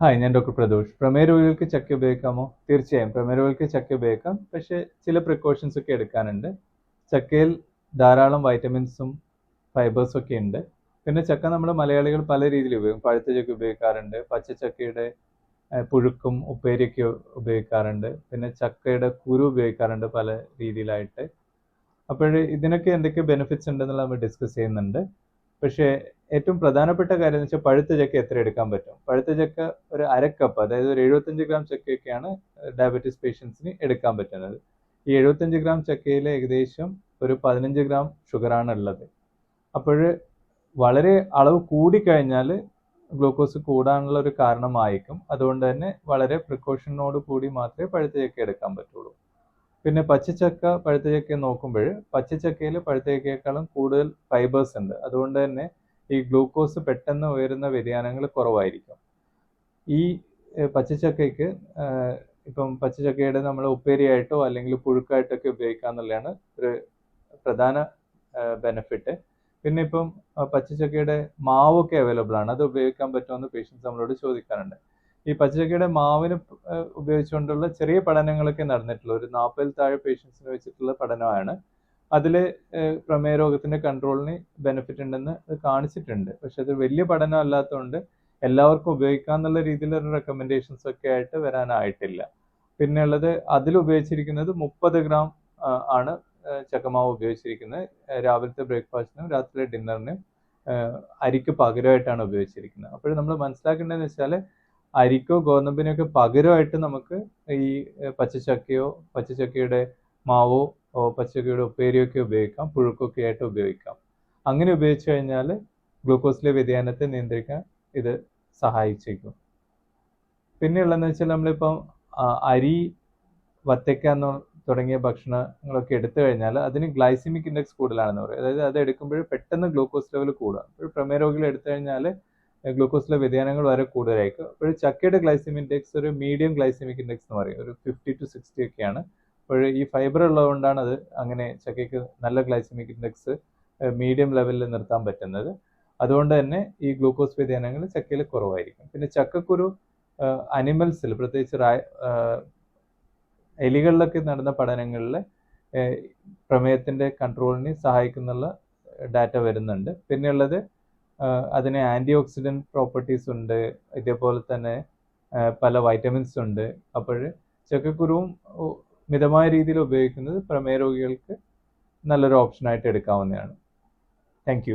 Hi ഞാൻ doctor Pradosh. പ്രമേയ രോഗികൾക്ക് ചക്ക ഉപയോഗിക്കാമോ? തീർച്ചയായും. പ്രമേയ രോഗികൾക്ക് ചക്ക ഉപയോഗിക്കാം. പക്ഷേ ചില പ്രിക്കോഷൻസ് ഒക്കെ എടുക്കാനുണ്ട്. ചക്കയിൽ ധാരാളം വൈറ്റമിൻസും ഫൈബേഴ്സും ഒക്കെ ഉണ്ട്. പിന്നെ ചക്ക നമ്മൾ മലയാളികൾ പല രീതിയിൽ ഉപയോഗിക്കും. പഴുത്ത ചക്ക ഉപയോഗിക്കാറുണ്ട്. പച്ച ചക്കയുടെ പുഴുക്കും ഉപ്പേരിയൊക്കെ ഉപയോഗിക്കാറുണ്ട്. പിന്നെ ചക്കയുടെ കുരു ഉപയോഗിക്കാറുണ്ട് പല രീതിയിലായിട്ട്. അപ്പോൾ ഇതിനൊക്കെ എന്തൊക്കെ ബെനിഫിറ്റ്സ് ഉണ്ടെന്നുള്ള നമ്മൾ ഡിസ്കസ് ചെയ്യുന്നുണ്ട്. പക്ഷേ ഏറ്റവും പ്രധാനപ്പെട്ട കാര്യം എന്ന് വെച്ചാൽ പഴുത്ത ചക്ക എത്ര എടുക്കാൻ പറ്റും? പഴുത്ത ചക്ക ഒരു അര കപ്പ് അതായത് ഒരു എഴുപത്തഞ്ച് ഗ്രാം ചക്കയൊക്കെയാണ് ഡയബറ്റീസ് പേഷ്യൻസിന് എടുക്കാൻ പറ്റുന്നത്. ഈ എഴുപത്തഞ്ച് ഗ്രാം ചക്കയിൽ ഏകദേശം ഒരു പതിനഞ്ച് ഗ്രാം ഷുഗറാണ് ഉള്ളത് അപ്പോൾ വളരെ അളവ് കൂടിക്കഴിഞ്ഞാൽ ഗ്ലൂക്കോസ് കൂടാനുള്ള ഒരു കാരണമായിരിക്കും അതുകൊണ്ട് തന്നെ വളരെ പ്രിക്കോഷനോട് കൂടി മാത്രമേ പഴുത്ത ചക്ക എടുക്കാൻ പറ്റുള്ളൂ. പിന്നെ പച്ചച്ചക്ക പഴുത്ത ചക്ക നോക്കുമ്പോൾ പച്ചച്ചക്കയിൽ പഴുത്ത ചക്കയേക്കാളും കൂടുതൽ ഫൈബേഴ്സ് ഉണ്ട്. അതുകൊണ്ട് തന്നെ ഈ ഗ്ലൂക്കോസ് പെട്ടെന്ന് ഉയരുന്ന വ്യതിയാനങ്ങൾ കുറവായിരിക്കും. ഈ പച്ചച്ചക്കയ്ക്ക് ഇപ്പം പച്ചച്ചക്കയുടെ നമ്മൾ ഉപ്പേരിയായിട്ടോ അല്ലെങ്കിൽ പുഴുക്കായിട്ടൊക്കെ ഉപയോഗിക്കുക എന്നുള്ളതാണ് ഒരു പ്രധാന ബെനിഫിറ്റ് പിന്നെ ഇപ്പം പച്ചച്ചക്കയുടെ മാവൊക്കെ അവൈലബിൾ ആണ്. അത് ഉപയോഗിക്കാൻ പറ്റുമെന്ന് പേഷ്യൻസ് നമ്മളോട് ചോദിക്കാറുണ്ട്. ഈ പച്ചക്കറിയുടെ മാവിന് ഉപയോഗിച്ചുകൊണ്ടുള്ള ചെറിയ പഠനങ്ങളൊക്കെ നടന്നിട്ടുള്ള ഒരു നാൽപ്പതിൽ താഴെ പേഷ്യൻസിന് വെച്ചിട്ടുള്ള പഠനമാണ്. അതിൽ പ്രമേയ രോഗത്തിന്റെ കൺട്രോളിന് ബെനിഫിറ്റ് ഉണ്ടെന്ന് കാണിച്ചിട്ടുണ്ട്. പക്ഷെ അത് വലിയ പഠനം അല്ലാത്തതുകൊണ്ട് എല്ലാവർക്കും ഉപയോഗിക്കാന്നുള്ള രീതിയിലുള്ള റെക്കമെൻഡേഷൻസ് ഒക്കെ ആയിട്ട് വരാനായിട്ടില്ല. പിന്നെയുള്ളത് അതിൽ ഉപയോഗിച്ചിരിക്കുന്നത് മുപ്പത് ഗ്രാം ആണ് ചക്കമാവ് ഉപയോഗിച്ചിരിക്കുന്നത്. രാവിലത്തെ ബ്രേക്ക്ഫാസ്റ്റിനും രാത്രിയിലെ ഡിന്നറിനും അരിക്ക് പകരമായിട്ടാണ് ഉപയോഗിച്ചിരിക്കുന്നത്. അപ്പോൾ നമ്മൾ മനസ്സിലാക്കേണ്ടതെന്ന് വെച്ചാൽ അരിക്കോ ഗോതമ്പിനോ ഒക്കെ പകരമായിട്ട് നമുക്ക് ഈ പച്ചച്ചക്കയോ പച്ചച്ചക്കയുടെ മാവോ പച്ചച്ചക്കയുടെ ഉപ്പേരിയോ ഒക്കെ ഉപയോഗിക്കാം പുഴുക്കൊക്കെ ആയിട്ട് ഉപയോഗിക്കാം. അങ്ങനെ ഉപയോഗിച്ചു കഴിഞ്ഞാൽ ഗ്ലൂക്കോസിലെ വ്യതിയാനത്തെ നിയന്ത്രിക്കാൻ ഇത് സഹായിച്ചേക്കും. പിന്നെയുള്ളതെന്ന് വെച്ചാൽ നമ്മളിപ്പം അരി വത്തക്ക എന്ന് തുടങ്ങിയ ഭക്ഷണങ്ങളൊക്കെ എടുത്തു കഴിഞ്ഞാൽ അതിന് ഗ്ലൈസിമിക് ഇൻഡെക്സ് കൂടുതലാണെന്ന് പറയും. അതായത് അത് എടുക്കുമ്പോൾ പെട്ടെന്ന് ഗ്ലൂക്കോസ് ലെവൽ കൂടുക. പ്രമേഹ പ്രമേയ രോഗികൾ എടുത്തു കഴിഞ്ഞാൽ ഗ്ലൂക്കോസിലെ വ്യതിയാനങ്ങൾ വളരെ കൂടുതലായിരിക്കും. അപ്പോൾ ചക്കയുടെ ഗ്ലൈസിമിക് ഇൻഡെക്സ് ഒരു മീഡിയം ഗ്ലൈസിമിക് ഇൻഡെക്സ് എന്ന് പറയും. ഒരു ഫിഫ്റ്റി ടു സിക്സ്റ്റി ഒക്കെയാണ്. അപ്പോൾ ഈ ഫൈബർ ഉള്ളതുകൊണ്ടാണ് അത് അങ്ങനെ ചക്കയ്ക്ക് നല്ല ഗ്ലൈസിമിക് ഇൻഡെക്സ് മീഡിയം ലെവലിൽ നിർത്താൻ പറ്റുന്നത്. അതുകൊണ്ട് തന്നെ ഈ ഗ്ലൂക്കോസ് വ്യതിയാനങ്ങൾ ചക്കയിൽ കുറവായിരിക്കും. പിന്നെ ചക്കക്കുരു അനിമൽസിൽ പ്രത്യേകിച്ച് എലികളിലൊക്കെ നടന്ന പഠനങ്ങളിൽ പ്രമേയത്തിന്റെ കൺട്രോളിനെ സഹായിക്കുന്നുള്ള ഡാറ്റ വരുന്നുണ്ട്. പിന്നെയുള്ളത് അതിന് ആന്റി ഓക്സിഡന്റ് പ്രോപ്പർട്ടീസ് ഉണ്ട്. ഇതേപോലെ തന്നെ പല വൈറ്റമിൻസ് ഉണ്ട്. അപ്പോൾ ചക്കക്കുരുവും മിതമായ രീതിയിൽ ഉപയോഗിക്കുന്നത് പ്രമേയ രോഗികൾക്ക് നല്ലൊരു ഓപ്ഷനായിട്ട് എടുക്കാവുന്നതാണ്. താങ്ക്